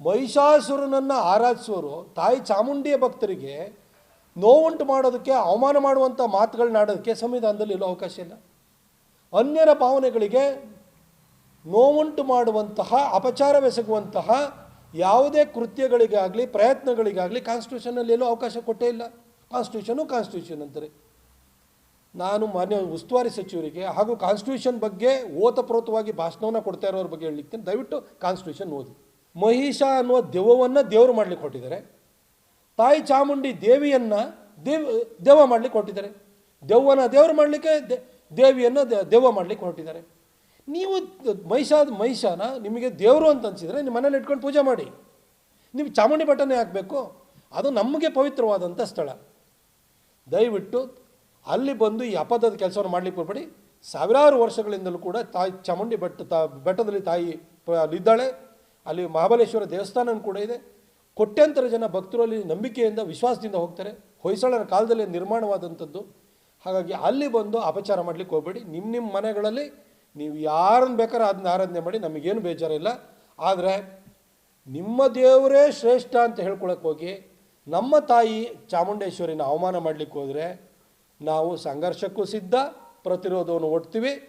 ಮಹಿಷಾಸುರನನ್ನು ಆರಾಧಿಸುವರು ತಾಯಿ ಚಾಮುಂಡಿಯ ಭಕ್ತರಿಗೆ ನೋವುಂಟು ಮಾಡೋದಕ್ಕೆ, ಅವಮಾನ ಮಾಡುವಂಥ ಮಾತುಗಳನ್ನಾಡೋದಕ್ಕೆ ಸಂವಿಧಾನದಲ್ಲಿ ಎಲ್ಲೂ ಅವಕಾಶ ಇಲ್ಲ. ಅನ್ಯರ ಭಾವನೆಗಳಿಗೆ ನೋವುಂಟು ಮಾಡುವಂತಹ ಅಪಚಾರವೆಸಗುವಂತಹ ಯಾವುದೇ ಕೃತ್ಯಗಳಿಗಾಗಲಿ, ಪ್ರಯತ್ನಗಳಿಗಾಗಲಿ ಕಾನ್ಸ್ಟಿಟ್ಯೂಷನಲ್ಲಿ ಎಲ್ಲೂ ಅವಕಾಶ ಕೊಟ್ಟೇ ಇಲ್ಲ. ಕಾನ್ಸ್ಟಿಟ್ಯೂಷನು ಕಾನ್ಸ್ಟಿಟ್ಯೂಷನ್ ಅಂತಾರೆ. ನಾನು ಮಾನ್ಯ ಉಸ್ತುವಾರಿ ಸಚಿವರಿಗೆ ಹಾಗೂ ಕಾನ್ಸ್ಟಿಟ್ಯೂಷನ್ ಬಗ್ಗೆ ಓತಪ್ರೋತವಾಗಿ ಭಾಷಣವನ್ನು ಕೊಡ್ತಾ ಇರೋರ ಬಗ್ಗೆ ಹೇಳಿಕ್ತೇನೆ ದಯವಿಟ್ಟು ಕಾನ್ಸ್ಟಿಟ್ಯೂಷನ್ ಓದಿ. ಮಹಿಷ ಅನ್ನುವ ದೆವ್ವವನ್ನು ದೇವರು ಮಾಡಲಿಕ್ಕೆ ಕೊಟ್ಟಿದ್ದಾರೆ. ತಾಯಿ ಚಾಮುಂಡಿ ದೇವಿಯನ್ನು ದೇವ್ ದೆವ್ವ ಮಾಡಲಿಕ್ಕೆ ಕೊಟ್ಟಿದ್ದಾರೆ. ದೆವ್ವನ ದೇವರು ಮಾಡಲಿಕ್ಕೆ ದೇವಿಯನ್ನು ದೆವ್ವ ಮಾಡಲಿಕ್ಕೆ ಹೊರಟಿದ್ದಾರೆ. ನೀವು ಮಹಿಷಾದ ಮಹಿಷಾನ ನಿಮಗೆ ದೇವರು ಅಂತ ಅನಿಸಿದರೆ ನಿಮ್ಮ ಮನೇಲಿ ಇಟ್ಕೊಂಡು ಪೂಜೆ ಮಾಡಿ. ನೀವು ಚಾಮುಂಡಿ ಬಟ್ಟನೆ ಹಾಕಬೇಕು ಅದು ನಮಗೆ ಪವಿತ್ರವಾದಂಥ ಸ್ಥಳ. ದಯವಿಟ್ಟು ಅಲ್ಲಿ ಬಂದು ಈ ಅಪದದ ಕೆಲಸವನ್ನು ಮಾಡಲಿಕ್ಕೆ ಹೋಗ್ಬೇಡಿ. ಸಾವಿರಾರು ವರ್ಷಗಳಿಂದಲೂ ಕೂಡ ತಾಯಿ ಚಾಮುಂಡಿ ಬೆಟ್ಟ, ತಾ, ಬೆಟ್ಟದಲ್ಲಿ ತಾಯಿ ಅಲ್ಲಿದ್ದಾಳೆ ಅಲ್ಲಿ ಮಹಾಬಲೇಶ್ವರ ದೇವಸ್ಥಾನ ಕೂಡ ಇದೆ. ಕೋಟ್ಯಂತರ ಜನ ಭಕ್ತರು ಅಲ್ಲಿ ನಂಬಿಕೆಯಿಂದ, ವಿಶ್ವಾಸದಿಂದ ಹೋಗ್ತಾರೆ. ಹೊಯ್ಸಳರ ಕಾಲದಲ್ಲಿ ನಿರ್ಮಾಣವಾದಂಥದ್ದು. ಹಾಗಾಗಿ ಅಲ್ಲಿ ಬಂದು ಅಪಚಾರ ಮಾಡಲಿಕ್ಕೆ ಹೋಗಬೇಡಿ. ನಿಮ್ಮ ನಿಮ್ಮ ಮನೆಗಳಲ್ಲಿ ನೀವು ಯಾರನ್ನು ಬೇಕಾದ್ರೆ ಅದನ್ನ ಆರಾಧನೆ ಮಾಡಿ, ನಮಗೇನು ಬೇಜಾರಿಲ್ಲ. ಆದರೆ ನಿಮ್ಮ ದೇವರೇ ಶ್ರೇಷ್ಠ ಅಂತ ಹೇಳ್ಕೊಳಕ್ಕೆ ಹೋಗಿ, ನಮ್ಮ ತಾಯಿ ಚಾಮುಂಡೇಶ್ವರಿನ ಅವಮಾನ ಮಾಡಲಿಕ್ಕೆ ಹೋದರೆ ನಾವು ಸಂಘರ್ಷಕ್ಕೂ ಸಿದ್ಧ, ಪ್ರತಿರೋಧವನ್ನು ಒಡ್ತೀವಿ.